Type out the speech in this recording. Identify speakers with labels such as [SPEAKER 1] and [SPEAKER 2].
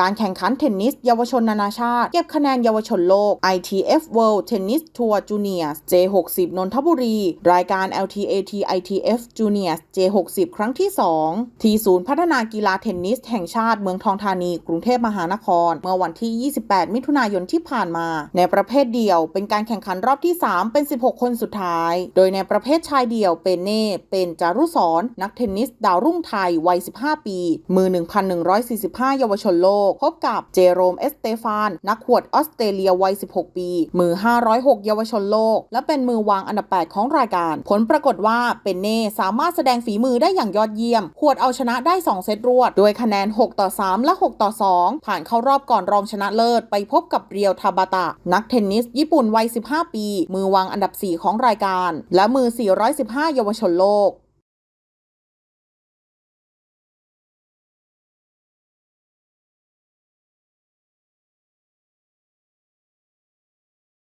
[SPEAKER 1] การแข่งขันเทนนิส เยาวชนนานาชาติ เก็บคะแนนเยาวชนโลก ITF World Tennis Tour Juniors J60 นนทบุรี รายการ LTAT ITF Juniors J60 ครั้งที่ 2 ที่ศูนย์พัฒนากีฬาเทนนิส แห่งชาติเมืองทองธานี กรุงเทพมหานคร เมื่อวันที่ 28 มิถุนายนที่ผ่านมา ในประเภทเดี่ยว เป็นการแข่งขันรอบที่ 3 เป็น 16 คนสุดท้าย โดยในประเภทชายเดี่ยวเป็นเน่เป็นจารุสรนักเทนนิสดาวรุ่งไทยวัย 15 ปี มือ 1,145 เยาวชนโลกพบกับเจโรมเอสเตฟาน นักขวดออสเตรเลียวัย 16 ปี มือ 506 เยาวชนโลก และเป็นมือวางอันดับ 8 ของรายการ ผลปรากฏว่าเป็นเน่สามารถแสดงฝีมือได้อย่างยอดเยี่ยม ขวดเอาชนะได้ 2 เซตรวด โดยคะแนน 6 ต่อ 3 และ 6 ต่อ 2 ผ่านเข้ารอบก่อนรองชนะเลิศ ไปพบกับเรียวทาบาตะ นักเทนนิส ญี่ปุ่นวัย 15 ปี มือวางอันดับ 4 ของรายการ และมือ 415 เยาวชนโลก